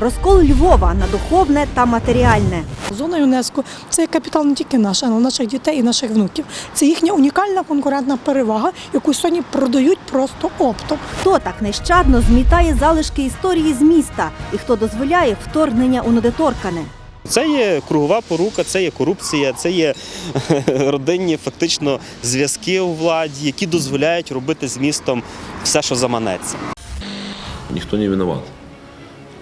Розкол Львова на духовне та матеріальне. Зона ЮНЕСКО це капітал не тільки наш, але й наших дітей і наших внуків. Це їхня унікальна конкурентна перевага, яку сьогодні продають просто оптом. Хто так нещадно змітає залишки історії з міста і хто дозволяє вторгнення у недоторкане? Це є кругова порука, це є корупція, це є родинні фактично зв'язки у владі, які дозволяють робити з містом все, що заманеться. Ніхто не винуват.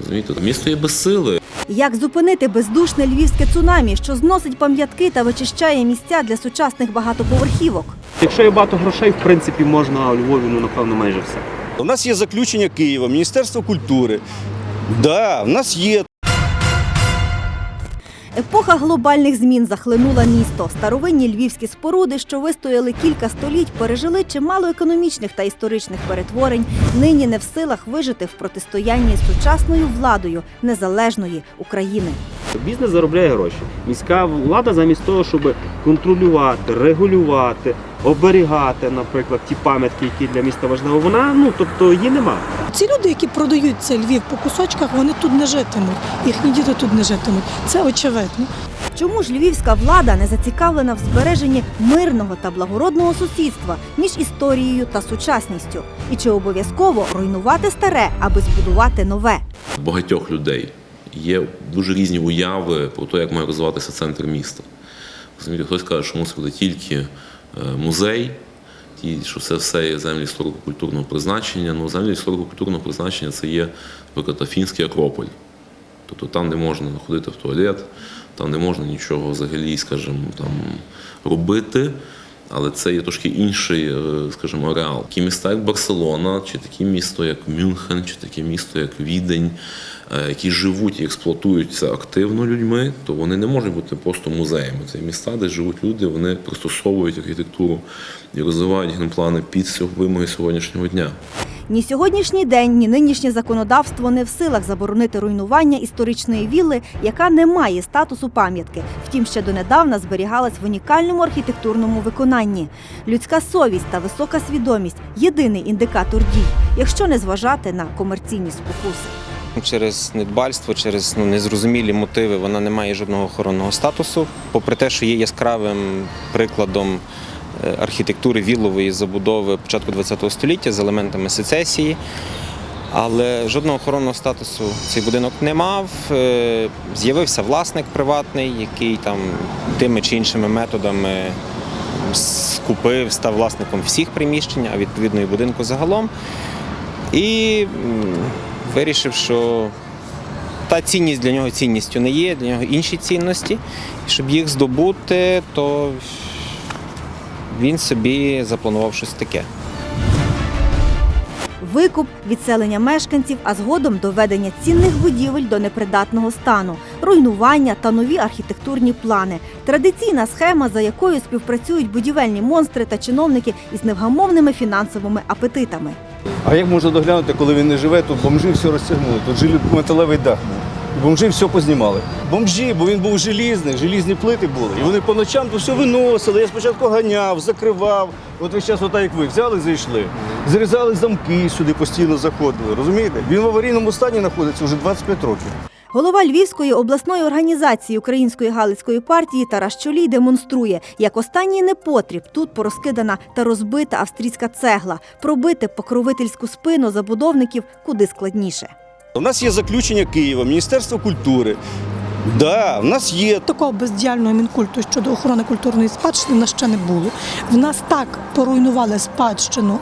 Розумієте? Місто є безсиле. Як зупинити бездушне львівське цунамі, що зносить пам'ятки та вичищає місця для сучасних багатоповерхівок? Якщо є багато грошей, в принципі, можна у Львові, ну напевно, майже все. У нас є заключення Києва, Міністерство культури. Да, в нас є Епоха глобальних змін захлинула місто. Старовинні львівські споруди, що вистояли кілька століть, пережили чимало економічних та історичних перетворень. Нині не в силах вижити в протистоянні з сучасною владою незалежної України. Бізнес заробляє гроші. Міська влада замість того, щоб контролювати, регулювати, оберігати, наприклад, ті пам'ятки, які для міста важливі, вона ну тобто її нема. Ці люди, які продають цей Львів по кусочках, вони тут не житимуть. Їхні діти тут не житимуть. Це очевидно. Чому ж львівська влада не зацікавлена в збереженні мирного та благородного сусідства між історією та сучасністю? І чи обов'язково руйнувати старе, аби збудувати нове? Багатьох людей є дуже різні уяви про те, як має розвиватися центр міста. Хтось каже, що мусить бути тільки е, музей, ті, що це все є землі історико-культурного призначення. Ну, землі історико-культурного призначення це є, наприклад, фінський Акрополь. Тобто там, де можна ходити в туалет, там не можна нічого взагалі, скажімо, там робити. Але це є трошки інший, е, скажімо, ареал. Такі міста, як Барселона, чи такі місто, як Мюнхен, чи таке місто, як Відень, е, які живуть і експлуатуються активно людьми, то вони не можуть бути просто музеями. Це міста, де живуть люди, вони пристосовують архітектуру і розвивають генплани під вимоги сьогоднішнього дня. Ні сьогоднішній день, ні нинішнє законодавство не в силах заборонити руйнування історичної вілли, яка не має статусу пам'ятки. Втім, ще донедавна зберігалась в унікальному архітектурному виконанні. Людська совість та висока свідомість єдиний індикатор дій, якщо не зважати на комерційні спокуси. Через недбальство, через ну, незрозумілі мотиви вона не має жодного охоронного статусу. Попри те, що є яскравим прикладом архітектури віллової забудови початку ХХ століття з елементами сецесії. Але жодного охоронного статусу цей будинок не мав. Е, З'явився власник приватний, який там тими чи іншими методами скупив, став власником всіх приміщень, а відповідно і будинку загалом. І вирішив, що та цінність для нього цінністю не є, для нього інші цінності. І щоб їх здобути, то він собі запланував щось таке. Викуп, відселення мешканців, а згодом доведення цінних будівель до непридатного стану, руйнування та нові архітектурні плани. Традиційна схема, за якою співпрацюють будівельні монстри та чиновники із невгамовними фінансовими апетитами. А як можна доглянути, коли він не живе, тут бомжі все розтягнули, тут жилі металевий дах був. Бомжі все познімали. Бомжі, бо він був желізний, желізні плити були. І вони по ночам то все виносили. Я спочатку ганяв, закривав. От ви зараз, отак як ви, взяли, зайшли. Зрізали замки сюди, постійно заходили. Розумієте? Він в аварійному стані знаходиться вже 25 років. Голова Львівської обласної організації Української Галицької партії Тарас Чолій демонструє, як останній непотріб тут порозкидана та розбита австрійська цегла. Пробити покровительську спину забудовників куди складніше. У нас є заключення Києва, Міністерство культури. Да, в нас є Такого бездіяльного мінкульту щодо охорони культурної спадщини в нас ще не було. В нас так поруйнували спадщину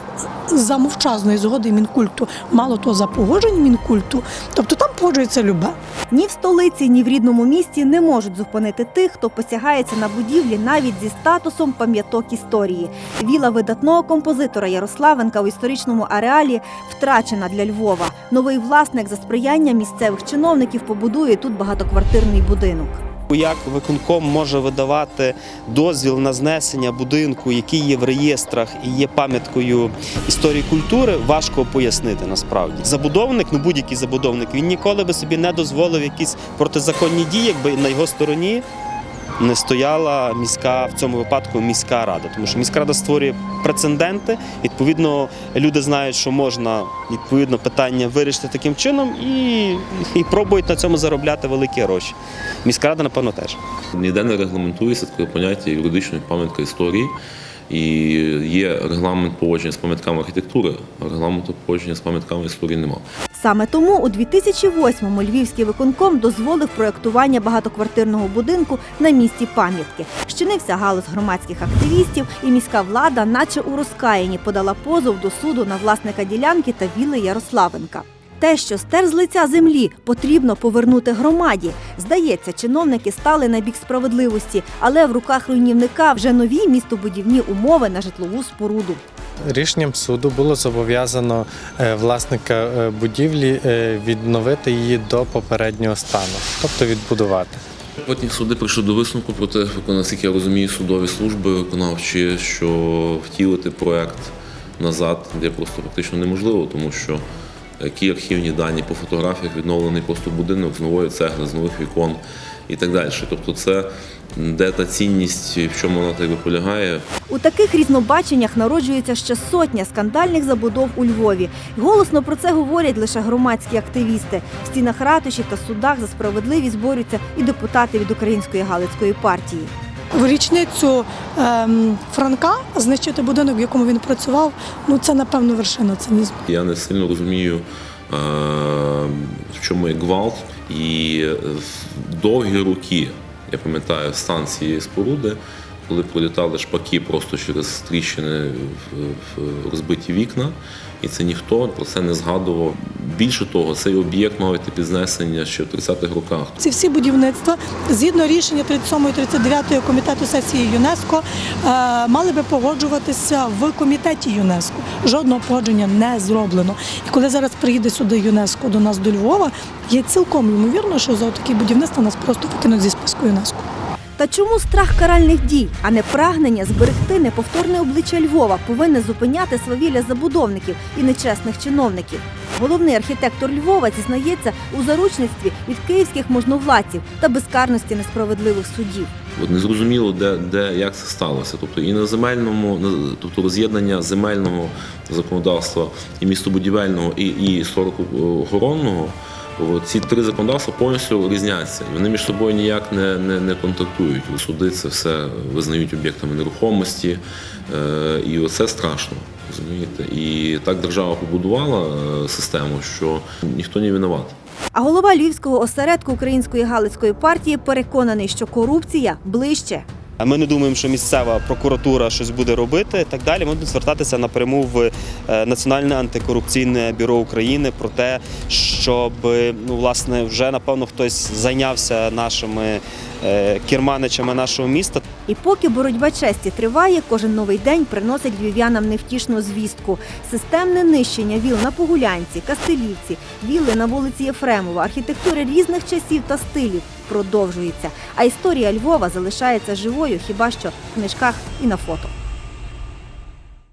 за мовчазної згоди мінкульту, мало того за погоджень мінкульту. Тобто там погоджується любе. Ні в столиці, ні в рідному місті не можуть зупинити тих, хто посягається на будівлі навіть зі статусом пам'яток історії. Віла видатного композитора Ярославенка у історичному ареалі втрачена для Львова. Новий власник за сприяння місцевих чиновників побудує тут багатоквартирний будинок. Як виконком може видавати дозвіл на знесення будинку, який є в реєстрах і є пам'яткою історії культури, важко пояснити насправді. Забудовник, ну будь-який забудовник, він ніколи би собі не дозволив якісь протизаконні дії, якби на його стороні не стояла міська в цьому випадку міська рада, тому що міська рада створює прецеденти. Відповідно, люди знають, що можна відповідно питання вирішити таким чином і, і пробують на цьому заробляти великі гроші. Міська рада, напевно, теж. Ніде не регламентується таке поняття юридичної пам'ятка історії. І є регламент поводження з пам'ятками архітектури, а регламенту поводження з пам'ятками історії немає. Саме тому у 2008-му Львівський виконком дозволив проєктування багатоквартирного будинку на місці пам'ятки. Щинився галузь громадських активістів, і міська влада, наче у розкаянні, подала позов до суду на власника ділянки та вілли Ярославенка. Те, що стер з лиця землі, потрібно повернути громаді. Здається, чиновники стали на бік справедливості, але в руках руйнівника вже нові містобудівні умови на житлову споруду. Рішенням суду було зобов'язано е, власника е, будівлі е, відновити її до попереднього стану, тобто відбудувати. Потім суди прийшли до висновку про те, наскільки я розумію, судові служби виконавчі, що втілити проект назад є просто практично неможливо, тому що які архівні дані по фотографіях відновлений просто будинок з нової цегли, з нових вікон і так далі. Тобто, це де та цінність, в чому вона так полягає, У таких різнобаченнях народжується ще сотня скандальних забудов у Львові. Голосно про це говорять лише громадські активісти. В стінах ратуші та судах за справедливість борються і депутати від української галицької партії. В річницю ем, Франка знищити будинок, в якому він працював, ну це напевно вершина цинізму. Я не сильно розумію, е, в чому є гвалт. І е, довгі роки, я пам'ятаю, станції споруди, коли пролітали шпаки просто через тріщини в, розбиті вікна, і це ніхто про це не згадував. Більше того, цей об'єкт мав йти підзнесення ще в 30-х роках. Ці всі будівництва, згідно рішення 37 і 39 комітету сесії ЮНЕСКО, е, мали би погоджуватися в комітеті ЮНЕСКО. Жодного погодження не зроблено. І коли зараз приїде сюди ЮНЕСКО до нас до Львова, є цілком ймовірно, що за такі будівництва нас просто викинуть зі списку ЮНЕСКО. Та чому страх каральних дій, а не прагнення зберегти неповторне обличчя Львова повинне зупиняти свавілля забудовників і нечесних чиновників? Головний архітектор Львова зізнається у заручництві від київських можновладців та безкарності несправедливих судів. От незрозуміло, де, де як це сталося. Тобто і на земельному, тобто роз'єднання земельного законодавства і містобудівельного, і, і історико-охоронного. Ці три законодавства повністю різняться. Вони між собою ніяк не, не, не контактують. Суди це все визнають об'єктами нерухомості. Е, і оце страшно. Розумієте? І так держава побудувала е, систему, що ніхто не винуват. А голова львівського осередку Української галицької партії переконаний, що корупція ближче. А Ми не думаємо, що місцева прокуратура щось буде робити і так далі. Ми будемо звертатися напряму в е, Національне антикорупційне бюро України про те, щоб ну власне вже напевно хтось зайнявся нашими е, керманичами нашого міста. І поки боротьба честі триває, кожен новий день приносить львів'янам невтішну звістку. Системне нищення віл на Погулянці, Кастелівці, вілли на вулиці Єфремова, архітектури різних часів та стилів продовжується. А історія Львова залишається живою хіба що в книжках і на фото.